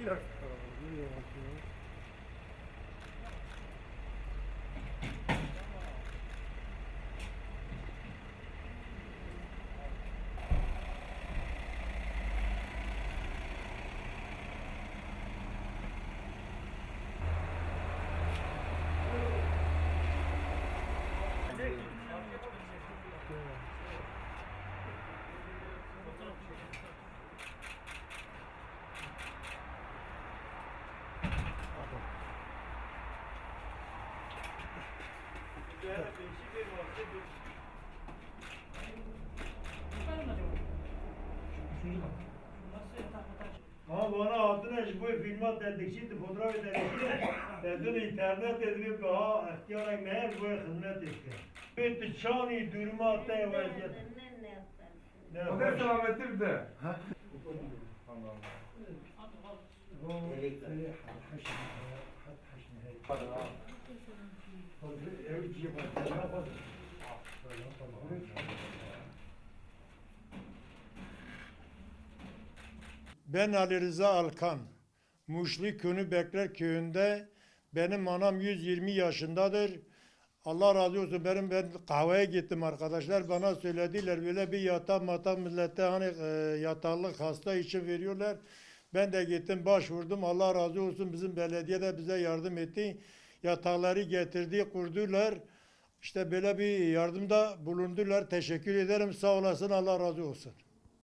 и расставил. Yeah. Ha bana adına bu filmat dedikçiydi, fotoğraf dedikçiydi. Dedim internet dedim ki ha ihtiyarak neye bu hizmet etti. Bitti çani dürüme attı vaziyet. Ne? ne? Ne? O da selametli bir de. Ha? Allah'ım. Ben Ali Rıza Alkan. Muşlu Könü Bekler köyünde benim anam 120 yaşındadır. Allah razı olsun benim ben kahveye gittim arkadaşlar bana söylediler böyle bir yatak matak millete hani e, yataklık hasta için veriyorlar. Ben de gittim başvurdum Allah razı olsun bizim belediye de bize yardım etti. Yatakları getirdi kurdular. İşte böyle bir yardımda bulundular. Teşekkür ederim sağ olasın Allah razı olsun.